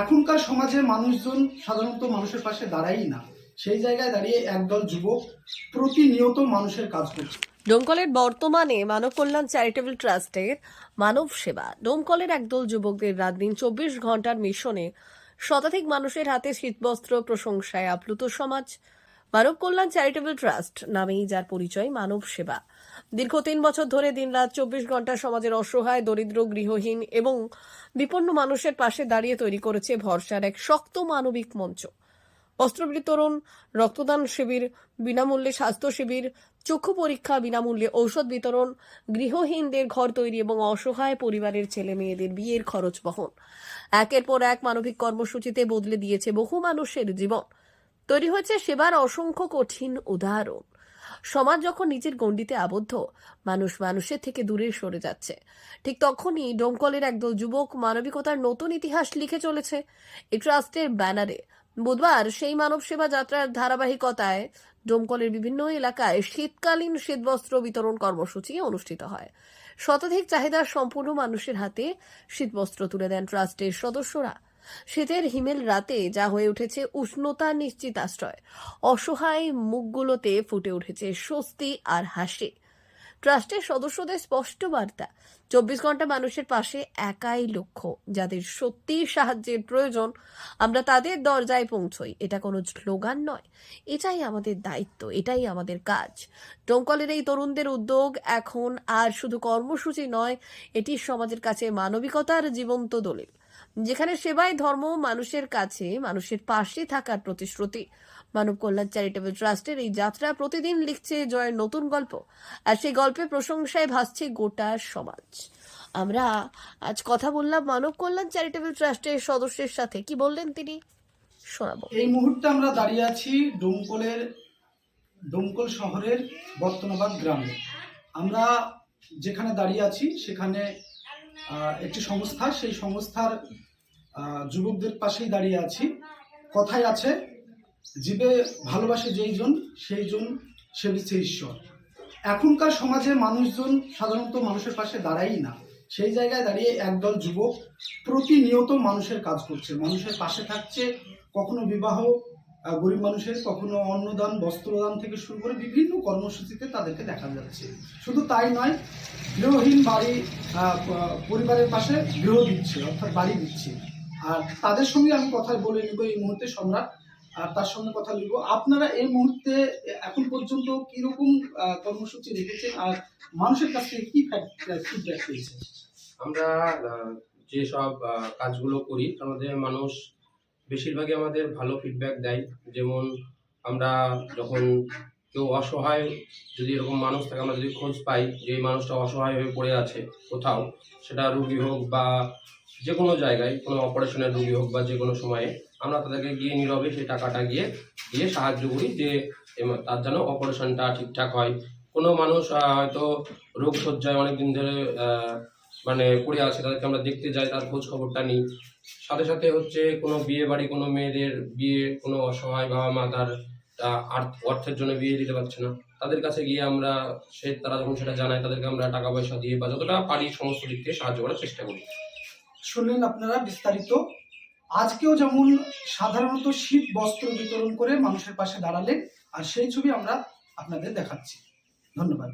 এখনকার সমাজে মানুষজন সাধারণত মানুষের পাশে দাঁড়াই না। সেই জায়গায় দাঁড়িয়ে একদল যুবক প্রতিনিয়ত মানুষের কাজ করছে। ডোমকলের বর্তমানে মানব কল্যাণ চ্যারিটেবল ট্রাস্টের মানব সেবা। ডোমকলের একদল যুবকদের রাত দিন চব্বিশ ঘণ্টার মিশনে শতাধিক মানুষের হাতে শীতবস্ত্র প্রশংসায় আপ্লুত সমাজ। মানব কল্যাণ চ্যারিটেবল ট্রাস্ট নামেই যার পরিচয় মানব সেবা। দীর্ঘ তিন বছর ধরে দিনরাত চব্বিশ ঘণ্টা সমাজের অসহায়, দরিদ্র, গৃহহীন এবং বিপন্ন মানুষের পাশে দাঁড়িয়ে তৈরি করেছে ভরসার এক শক্ত মানবিক মঞ্চ। অস্ত্র বিতরণ রক্তদান শিবির, বিনামূল্যে স্বাস্থ্য শিবির, চক্ষু পরীক্ষা, বিনামূল্যে ঔষধ বিতরণ, গৃহহীনদের ঘর তৈরি এবং অসহায় পরিবারের ছেলে মেয়েদের বিয়ের খরচ বহন। একের পর এক মানবিক কর্মসূচিতে বদলে দিয়েছে বহু মানুষের জীবন। তৈরি হয়েছে সেবার অসংখ্য কঠিন উদাহরণ। সমাজ যখন নিজের গণ্ডিতে আবদ্ধ, মানুষ মানুষের থেকে দূরে সরে যাচ্ছে। ঠিক তখনই ডোমকলের একদল যুবক মানবিকতার নতুন ইতিহাস লিখে চলেছে। এই ট্রাস্টের ব্যানারে। বুধবার সেই মানব সেবা যাত্রার ধারাবাহিকতায় ডোমকলের বিভিন্ন এলাকায় শীতকালীন শীতবস্ত্র বিতরণ কর্মসূচি অনুষ্ঠিত হয়। শতাধিক চাহিদা সম্পূর্ণ মানুষের হাতে শীতবস্ত্র তুলে দেন ট্রাস্টের সদস্যরা। শীতের হিমেল রাতে যা হয়ে উঠেছে উষ্ণতা নিশ্চিত আশ্রয়। অসহায় মুখগুলোতে ফুটে উঠেছে স্বস্তি আর হাসি। ট্রাস্টের সদস্যদের স্পষ্ট বার্তা, চব্বিশ ঘণ্টা মানুষের পাশে একাই লক্ষ্য, যাদের সত্যি সাহায্যের প্রয়োজন, আমরা তাদের দরজায় পৌঁছই। এটা কোনো স্লোগান নয়। এটাই আমাদের দায়িত্ব, এটাই আমাদের কাজ। ডোমকলের এই তরুণদের উদ্যোগ, এখন আর শুধু কর্মসূচি নয়, এটি সমাজের কাছে মানবিকতার জীবন্ত দলিল। যেখানে সেবাই ধর্ম, মানুষের কাছে, মানুষের পাশে থাকার প্রতিশ্রুতি। মানব কল্যাণ চ্যারিটেবল ট্রাস্টের এই যাত্রা প্রতিদিন লিখছে জয়ের নতুন গল্প। আর সেই গল্পে প্রশংসায় ভাসছে গোটা সমাজ। আমরা আজ কথা বললাম মানব কল্যাণ চ্যারিটেবল ট্রাস্টের সদস্যের সাথে। কি বললেন তিনি? শোনাবো। এই মুহূর্তে আমরা দাঁড়িয়ে আছি ডোমকলের, ডোমকল শহরের বর্তনাবাদ গ্রামে। আমরা যেখানে দাঁড়িয়ে আছি, সেখানে একটি সংস্থা। সেই সংস্থার যুবকদের পাশেই দাঁড়িয়ে আছি। কথায় আছে, জীবে ভালোবাসে যেই জন, সেই জন সেবিছে ঈশ্বর। এখনকার সমাজে মানুষজন সাধারণত মানুষের পাশে দাঁড়াই না। সেই জায়গায় দাঁড়িয়ে একদল যুবক প্রতিনিয়ত মানুষের কাজ করছে। মানুষের পাশে থাকছে কখনো বিবাহ গরিব মানুষের, কখনো অন্নদান, বস্ত্রদান থেকে শুরু করে বিভিন্ন কর্মসূচিতে তাদেরকে দেখা যাচ্ছে। শুধু তাই নয়, গৃহহীন বাড়ি পরিবারের পাশে গৃহ দিচ্ছে, অর্থাৎ বাড়ি দিচ্ছে। আর তাদের সঙ্গে আমি কথা বলে নিব এই মুহূর্তে সম্রাট আর তার সঙ্গে কথা লিখব আপনারা এই মুহূর্তে এখন পর্যন্ত কীরকম কর্মসূচি রেখেছেন আর মানুষের কাছ থেকে কি ফিডব্যাক পেয়েছেন? আমরা আহ, যে সব কাজগুলো করি আমাদের মানুষ বেশিরভাগই আমাদের ভালো ফিডব্যাক দেয়। যেমন আমরা যখন কেউ অসহায় যদি এরকম মানুষ থাকে আমরা যদি খোঁজ পাই যে এই মানুষটা অসহায় হয়ে পড়ে আছে কোথাও সেটা রুগী হোক বা যে কোনো জায়গায়, কোনো অপারেশনের রুগী হোক বা যে কোনো সময়ে, আমরা তাদেরকে গিয়ে নীরবে সেই টাকাটা গিয়ে দিয়ে সাহায্য করি যে তার যেন অপারেশনটা ঠিকঠাক হয়। কোনো মানুষ হয়তো রোগ সজ্জায় অনেকদিন ধরে মানে পড়ে আছে, তাদেরকে আমরা দেখতে যাই, তার খোঁজ খবরটা নিই। সাথে সাথে হচ্ছে কোনো বিয়ে বাড়ি, কোনো মেয়েদের বিয়ে, কোনো অসহায় বাবা মা তার অর্থের জন্য বিয়ে দিতে পারছে না। তাদের কাছে গিয়ে আমরা সে, তারা যখন সেটা জানায়, তাদেরকে আমরা টাকা পয়সা দিয়ে বা যতটা পারি সমস্ত দিক থেকে সাহায্য করার চেষ্টা করি। শুনলেন আপনারা বিস্তারিত। আজকেও যেমন সাধারণত শীত বস্ত্র বিতরণ করে মানুষের পাশে দাঁড়ালেন, আর সেই ছবি আমরা আপনাদের দেখাচ্ছি। ধন্যবাদ।